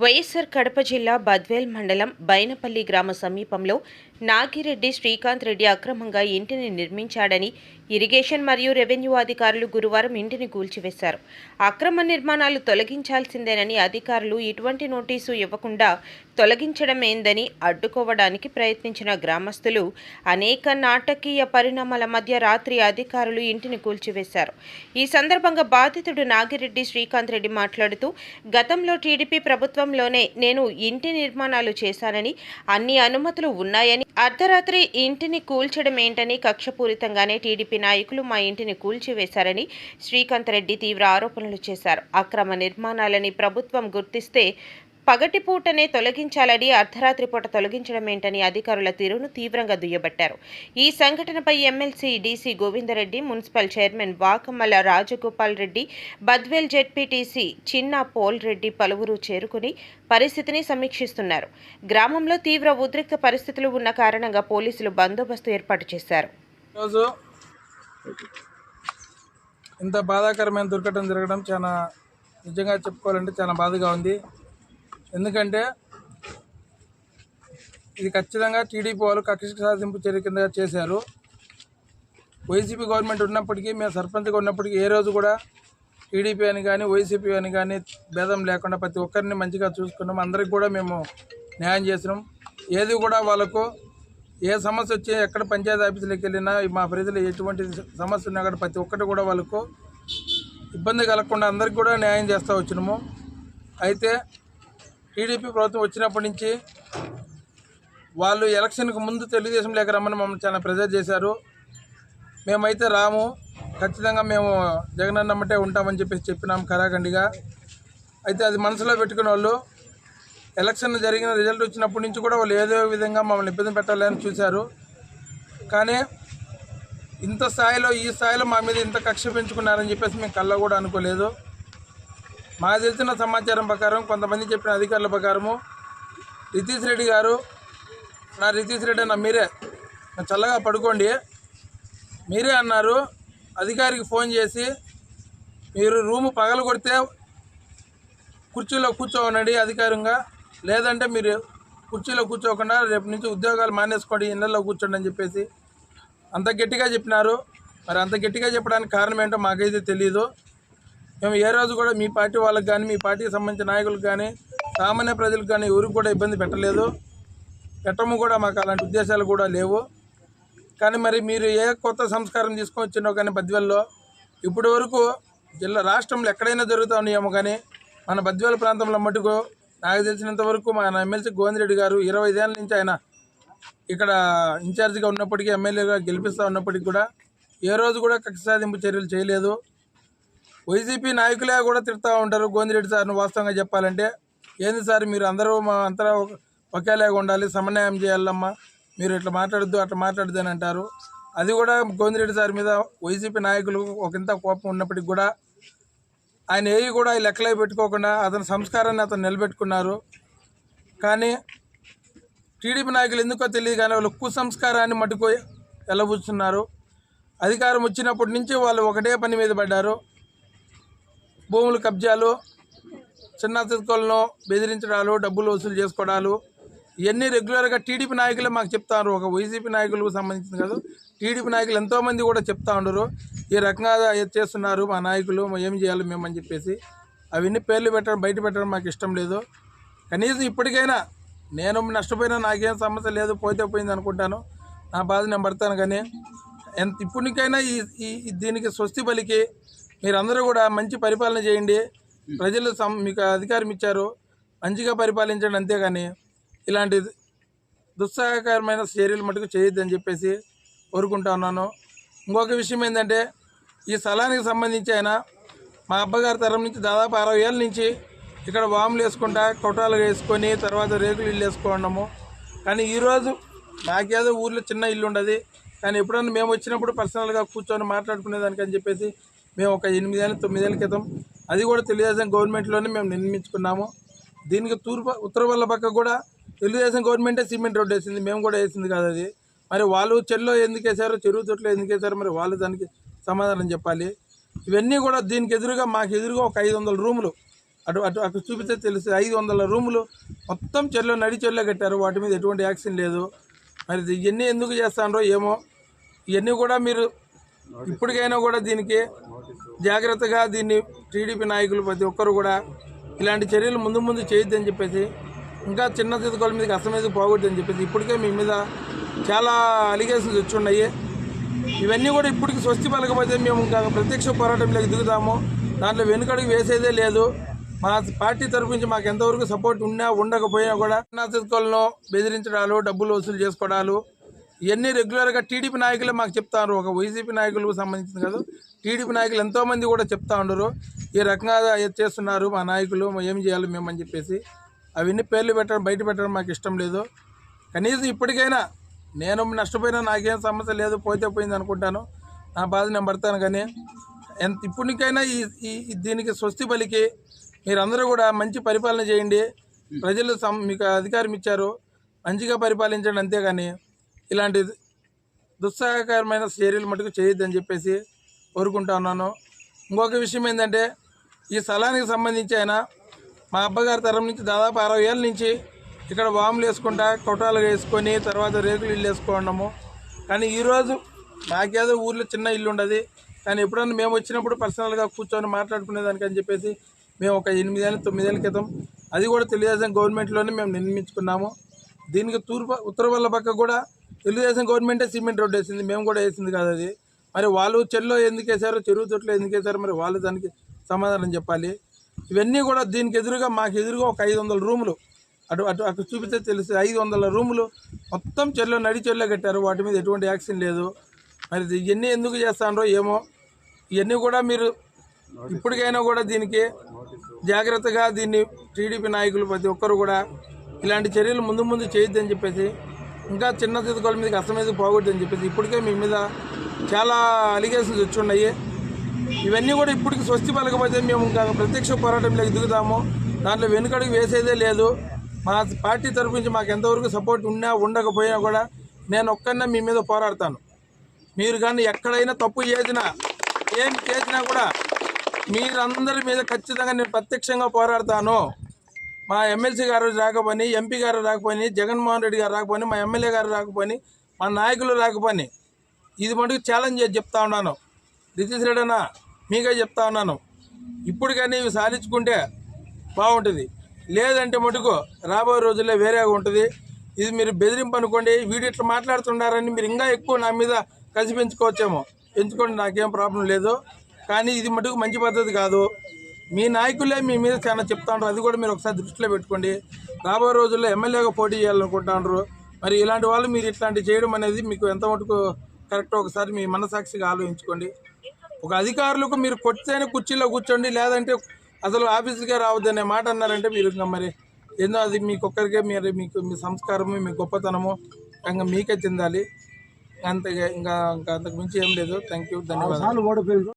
వైఎస్సార్ కడప జిల్లా బద్వేల్ మండలం బైనపల్లి గ్రామ సమీపంలో నాగిరెడ్డి శ్రీకాంత్ రెడ్డి అక్రమంగా ఇంటిని నిర్మించాడని ఇరిగేషన్ మరియు రెవెన్యూ అధికారులు గురువారం ఇంటిని కూల్చివేశారు. అక్రమ నిర్మాణాలు తొలగించాల్సిందేనని అధికారులు ఇటువంటి నోటీసు ఇవ్వకుండా తొలగించడం ఏందని అడ్డుకోవడానికి ప్రయత్నించిన గ్రామస్తులు అనేక నాటకీయ పరిణామాల మధ్య రాత్రి అధికారులు ఇంటిని కూల్చివేశారు. ఈ సందర్భంగా బాధితుడు నాగిరెడ్డి శ్రీకాంత్ రెడ్డి మాట్లాడుతూ గతంలో టీడీపీ ప్రభుత్వంలోనే నేను ఇంటి నిర్మాణాలు చేశానని అన్ని అనుమతులు ఉన్నాయని అర్ధరాత్రి ఇంటిని కూల్చడం ఏంటని కక్షపూరితంగానే టీడీపీ నాయకులు మా ఇంటిని కూల్చివేశారని శ్రీకాంత్ రెడ్డి తీవ్ర ఆరోపణలు చేశారు. అక్రమ నిర్మాణాలని ప్రభుత్వం గుర్తిస్తే పగటిపూటనే తొలగించాలని అర్ధరాత్రి పూట తొలగించడం ఏంటని అధికారుల తీరును తీవ్రంగా దుయ్యబట్టారు. ఈ సంఘటనపై MLC DC Govindareddy municipal chairman Vakamala Rajagopal Reddy Badvel ZPTC Chinna Pol Reddy పలువురు చేరుకుని పరిస్థితిని సమీక్షిస్తున్నారు. గ్రామంలో తీవ్ర ఉద్రిక్త పరిస్థితులు ఉన్న కారణంగా పోలీసులు బందోబస్తు ఏర్పాటు చేశారు. ఇంత బాధాకరమైన దుర్ఘటన జరగడం చాలా నిజంగా చెప్పుకోవాలంటే చాలా బాధగా ఉంది. ఎందుకంటే ఇది ఖచ్చితంగా టీడీపీ వాళ్ళు కక్ష సాధింపు చర్య కింద చేశారు. వైసీపీ గవర్నమెంట్ ఉన్నప్పటికీ మేము సర్పంచ్గా ఉన్నప్పటికీ ఏ రోజు కూడా టీడీపీ అని కానీ వైసీపీ అని కానీ భేదం లేకుండా ప్రతి ఒక్కరిని మంచిగా చూసుకున్నాం. అందరికి కూడా మేము న్యాయం చేసినాం. ఏది కూడా వాళ్ళకు ఏ సమస్య వచ్చి ఎక్కడ పంచాయతీ ఆఫీసులకు వెళ్ళినా మా ప్రజలు ఎటువంటి సమస్య ఉన్నా కూడా ప్రతి ఒక్కటి కూడా వాళ్ళకు ఇబ్బంది కలగకుండా అందరికి కూడా న్యాయం చేస్తూ వచ్చినాము. అయితే టీడీపీ ప్రభుత్వం వచ్చినప్పటి నుంచి వాళ్ళు ఎలక్షన్కు ముందు తెలుగుదేశం లేక రమ్మని మమ్మల్ని చాలా ప్రెజర్ చేశారు. మేమైతే రాము ఖచ్చితంగా మేము జగనన్న అమ్మటే ఉంటామని చెప్పేసి చెప్పినాం కరాఖండిగా. అయితే అది మనసులో పెట్టుకున్న వాళ్ళు ఎలక్షన్ జరిగిన రిజల్ట్ వచ్చినప్పటి నుంచి కూడా వాళ్ళు ఏదో విధంగా మమ్మల్ని ఇబ్బంది పెట్టాలని చూశారు. కానీ ఇంత స్థాయిలో ఈ స్థాయిలో మా మీద ఇంత కక్ష పెంచుకున్నారని చెప్పేసి మేము కళ్ళ కూడా అనుకోలేదు. మాకు తెలిసిన సమాచారం ప్రకారం కొంతమంది చెప్పిన అధికారుల ప్రకారము రితీష్ రెడ్డి గారు నా రితీష్ రెడ్డి అన్న మీరే చల్లగా పడుకోండి. మీరే అన్నారు అధికారికి ఫోన్ చేసి మీరు రూము పగలు కొడితే కుర్చీలో కూర్చోవనండి అధికారంగా లేదంటే మీరు కుర్చీలో కూర్చోకుండా రేపు నుంచి ఉద్యోగాలు మానేసుకోండి ఇళ్ళల్లో కూర్చోండి అని చెప్పేసి అంత గట్టిగా చెప్పినారు. మరి అంత గట్టిగా చెప్పడానికి కారణం ఏంటో మాకైతే తెలియదు మేము ఏ రోజు కూడా మీ పార్టీ వాళ్ళకి కానీ మీ పార్టీకి సంబంధించిన నాయకులకు కానీ సామాన్య ప్రజలకు కానీ ఎవరికి కూడా ఇబ్బంది పెట్టలేదు. పెట్టము కూడా మాకు అలాంటి ఉద్దేశాలు కూడా లేవు. కానీ మరి మీరు ఏ కొత్త సంస్కారం తీసుకొచ్చినో కానీ బద్వెల్లో ఇప్పటి వరకు జిల్లా రాష్ట్రంలో ఎక్కడైనా జరుగుతూ ఉన్నాయేమో కానీ మన బద్వేల ప్రాంతంలో మటుకు నాకు తెలిసినంత వరకు మన ఎమ్మెల్సీ గోవిందరెడ్డి గారు ఇరవై ఐదేళ్ళ నుంచి ఆయన ఇక్కడ ఇన్ఛార్జిగా ఉన్నప్పటికీ ఎమ్మెల్యేగా గెలిపిస్తూ ఉన్నప్పటికీ కూడా ఏ రోజు కూడా కక్ష సాధింపు చర్యలు చేయలేదు. వైసీపీ నాయకులే కూడా తిడతా ఉంటారు. గోందిరెడ్డి సార్ని వాస్తవంగా చెప్పాలంటే ఏంది సార్ మీరు అందరూ మా అంతరా ఒకేలాగా ఉండాలి సమన్వయం చేయాలమ్మా. మీరు ఇట్లా మాట్లాడద్దు అట్లా మాట్లాడద్దు అని అంటారు. అది కూడా గోవిందరెడ్డి సార్ మీద వైసీపీ నాయకులు ఒకంత కోపం ఉన్నప్పటికి కూడా ఆయన ఏవి కూడా లెక్కలే పెట్టుకోకుండా అతని సంస్కారాన్ని అతను నిలబెట్టుకున్నారు. కానీ టీడీపీ నాయకులు ఎందుకో తెలియదు కానీ వాళ్ళు కుసంస్కారాన్ని మట్టుకు వెళ్ళబుచ్చున్నారు అధికారం వచ్చినప్పటి నుంచి వాళ్ళు ఒకటే పని మీద పడ్డారు. భూముల కబ్జాలు చిన్న చిత్కోలను బెదిరించడాలు డబ్బులు వసూలు చేసుకోవడాలు ఇవన్నీ రెగ్యులర్గా టీడీపీ నాయకులే మాకు చెప్తారు ఒక వైసీపీ నాయకులకు సంబంధించింది కాదు టీడీపీ నాయకులు ఎంతోమంది కూడా చెప్తా ఉండరు. ఈ రకంగా చేస్తున్నారు మా నాయకులు ఏం చేయాలి మేము అని చెప్పేసి. అవన్నీ పేర్లు పెట్టడం బయట పెట్టడం మాకు ఇష్టం లేదు. కనీసం ఇప్పటికైనా నేను నష్టపోయినా నాకేం సమస్య లేదు పోతే పోయింది అనుకుంటాను. నా బాధ నేను పడతాను కానీ ఎంత ఇప్పటికైనా ఈ ఈ దీనికి స్వస్తి పలికి మీరందరూ కూడా మంచి పరిపాలన చేయండి. ప్రజలు సం మీకు అధికారం ఇచ్చారు. మంచిగా పరిపాలించండి అంతేగాని ఇలాంటి దుస్సాహకరమైన చర్యలు మటుకు చేయొద్దని చెప్పేసి కోరుకుంటా ఉన్నాను. ఇంకొక విషయం ఏంటంటే ఈ స్థలానికి సంబంధించి ఆయన మా అబ్బగారి తరం నుంచి దాదాపు అరవై ఏళ్ళ నుంచి ఇక్కడ వాములు వేసుకుంటా కొట్టాలు వేసుకొని తర్వాత రేకులు ఇల్లు వేసుకోవడము కానీ ఈరోజు నాకేదో ఊర్లో చిన్న ఇల్లు ఉండదు కానీ ఎప్పుడన్నా మేము వచ్చినప్పుడు పర్సనల్గా కూర్చొని మాట్లాడుకునేదానికి అని చెప్పేసి మేము ఒక ఎనిమిదేళ్ళ తొమ్మిదేళ్ళ క్రితం అది కూడా తెలుగుదేశం గవర్నమెంట్లోనే మేము నిర్మించుకున్నాము. దీనికి తూర్పు ఉత్తర వల్ల పక్క కూడా తెలుగుదేశం గవర్నమెంటే సిమెంట్ రోడ్ వేసింది. మేము కూడా వేసింది కాదు అది. మరి వాళ్ళు చెల్లో ఎందుకు వేశారో చెరువు తొట్లో ఎందుకు వేశారో మరి వాళ్ళు దానికి సమాధానం చెప్పాలి. ఇవన్నీ కూడా దీనికి ఎదురుగా మాకు ఎదురుగా ఒక ఐదు వందల రూములు. అటు అటు అక్కడ చూపిస్తే తెలుసు ఐదు వందల రూములు మొత్తం చెల్లో నడి చెల్లో కట్టారు. వాటి మీద ఎటువంటి యాక్షన్ లేదు. మరి ఇవన్నీ ఎందుకు చేస్తాండ్రో ఏమో ఇవన్నీ కూడా మీరు ఇప్పటికైనా కూడా దీనికి జాగ్రత్తగా దీన్ని టీడీపీ నాయకులు ప్రతి ఒక్కరు కూడా ఇలాంటి చర్యలు ముందు ముందు చేయొద్దని చెప్పేసి ఇంకా చిన్న తిథుకోల మీదకి అసలు మీద పోకూడదని చెప్పేసి ఇప్పటికే మీ మీద చాలా అలిగేషన్స్ వచ్చి ఉన్నాయి. ఇవన్నీ కూడా ఇప్పటికి స్వస్తి పలకపోతే మేము ఇంకా ప్రత్యక్ష పోరాటంలోకి దిగుతాము. దాంట్లో వెనుకడుగు వేసేదే లేదు. మా పార్టీ తరపు నుంచి మాకు ఎంతవరకు సపోర్ట్ ఉన్నా ఉండకపోయినా కూడా నాతిథులను బెదిరించడాలు డబ్బులు వసూలు చేసుకోవడాలు ఇవన్నీ రెగ్యులర్గా టీడీపీ నాయకులే మాకు చెప్తారు ఒక వైసీపీ నాయకులకు సంబంధించింది కాదు. టీడీపీ నాయకులు ఎంతోమంది కూడా చెప్తా ఉండరు ఈ రకంగా చేస్తున్నారు మా నాయకులు ఏం చేయాలి మేము అని చెప్పేసి. అవన్నీ పేర్లు పెట్టడం బయట పెట్టడం మాకు ఇష్టం లేదు. కనీసం ఇప్పటికైనా నేను నష్టపోయినా నాకేం సమస్య లేదు పోతే పోయింది అనుకుంటాను. నా బాధ నేను పడతాను కానీ ఎంత ఇప్పటికైనా ఈ ఈ దీనికి స్వస్తి పలికి మీరందరూ కూడా మంచి పరిపాలన చేయండి. ప్రజలు సం- మీకు అధికారం ఇచ్చారు. మంచిగా పరిపాలించండి అంతేగాని ఇలాంటి దుస్సాహకరమైన చర్యలు మటుకు చేయొద్దని చెప్పేసి కోరుకుంటా ఉన్నాను. ఇంకొక విషయం ఏంటంటే ఈ స్థలానికి సంబంధించి ఆయన మా అబ్బగారి తరం నుంచి దాదాపు అరవై ఏళ్ళ నుంచి ఇక్కడ వాములు వేసుకుంటా కొట్టాలు వేసుకొని తర్వాత రేకులు ఇల్లు వేసుకోవడము కానీ ఈరోజు నాకేదో ఊర్లో చిన్న ఇల్లు ఉండదు. కానీ ఎప్పుడన్నా మేము వచ్చినప్పుడు పర్సనల్గా కూర్చొని మాట్లాడుకునేదానికి అని చెప్పేసి మేము ఒక ఎనిమిదేళ్ళ తొమ్మిదేళ్ళ క్రితం అది కూడా తెలుగుదేశం గవర్నమెంట్లోనే మేము నిర్మించుకున్నాము. దీనికి తూర్పు ఉత్తర వల్ల పక్క కూడా తెలుగుదేశం గవర్నమెంటే సిమెంట్ రోడ్ వేసింది మేము కూడా వేసింది కాదు అది. మరి వాళ్ళు చెల్లో ఎందుకు వేశారో చెరువు తొట్లో ఎందుకు వేశారో మరి వాళ్ళు దానికి సమాధానం చెప్పాలి. ఇవన్నీ కూడా దీనికి ఎదురుగా మాకు ఎదురుగా ఒక ఐదు వందల రూములు. అటు అటు అక్కడ చూపిస్తే తెలుసు ఐదు వందల రూములు మొత్తం చెల్లో నడి చెల్లో కట్టారు. వాటి మీద ఎటువంటి యాక్షన్ లేదు. మరి ఇవన్నీ ఎందుకు చేస్తానో ఏమో ఇవన్నీ కూడా మీరు ఇప్పటికైనా కూడా దీనికి జాగ్రత్తగా దీన్ని టీడీపీ నాయకులు ప్రతి ఒక్కరు కూడా ఇలాంటి చర్యలు ముందు ముందు చేయొద్దని చెప్పేసి ఇంకా చిన్న తిథుకోల మీదకి అసలు మీద పోకూడదని చెప్పేసి ఇప్పటికే మీ మీద చాలా అలిగేషన్స్ వచ్చి ఉన్నాయి. ఇవన్నీ కూడా ఇప్పటికి స్వస్తి పలకపోతే మేము ఇంకా ప్రత్యక్ష పోరాటంలోకి దిగుతాము దాంట్లో వెనుకడుగు వేసేదే లేదు. మా పార్టీ తరపు నుంచి మాకు ఎంతవరకు సపోర్ట్ ఉన్నా ఉండకపోయినా కూడా నేను ఒక్కనే మీ మీద పోరాడతాను. మీరు కానీ ఎక్కడైనా తప్పు చేసినా ఏం చేసినా కూడా మీరందరి మీద ఖచ్చితంగా నేను ప్రత్యక్షంగా పోరాడతాను. మా ఎమ్మెల్సీ గారు రాకపోని ఎంపీ గారు రాకపోని జగన్మోహన్ రెడ్డి గారు రాకపోని మా ఎమ్మెల్యే గారు రాకపోని మా నాయకులు రాకపోని ఇది మటుకు ఛాలెంజ్ చేసి చెప్తా ఉన్నాను. రితీష్ రెడ్డి అన్న మీకే చెప్తా ఉన్నాను. ఇప్పుడు కానీ ఇవి సాధించుకుంటే బాగుంటుంది. లేదంటే మటుకు రాబోయే రోజుల్లో వేరేగా ఉంటుంది. ఇది మీరు బెదిరింపు అనుకోండి వీడు ఇట్లా మాట్లాడుతున్నారని మీరు ఇంకా ఎక్కువ నా మీద కసి పెంచుకోవచ్చేమో. పెంచుకోండి నాకేం ప్రాబ్లం లేదు. కానీ ఇది మటుకు మంచి పద్ధతి కాదు. మీ నాయకులే మీ మీద చాలా చెప్తా ఉంటారు. అది కూడా మీరు ఒకసారి దృష్టిలో పెట్టుకోండి. రాబోయే రోజుల్లో ఎమ్మెల్యేగా పోటీ చేయాలనుకుంటున్నారు. మరి ఇలాంటి వాళ్ళు మీరు ఇట్లాంటివి చేయడం అనేది మీకు ఎంత మటుకు కరెక్ట్ ఒకసారి మీ మనసాక్షిగా ఆలోచించుకోండి. ఒక అధికారులకు మీరు కొట్టేనే కుర్చీలో కూర్చోండి. లేదంటే అసలు ఆఫీసుకే రావద్దనే మాట అన్నారంటే మీరు ఇంకా మరి ఏందో అది మీకొక్కరికే మీరు మీకు మీ సంస్కారము మీ గొప్పతనము ఇంకా మీకే చెందాలి. అంతగా ఇంకా ఇంకా అంతకు మించి ఏం లేదు. థ్యాంక్ యూ ధన్యవాదాలు.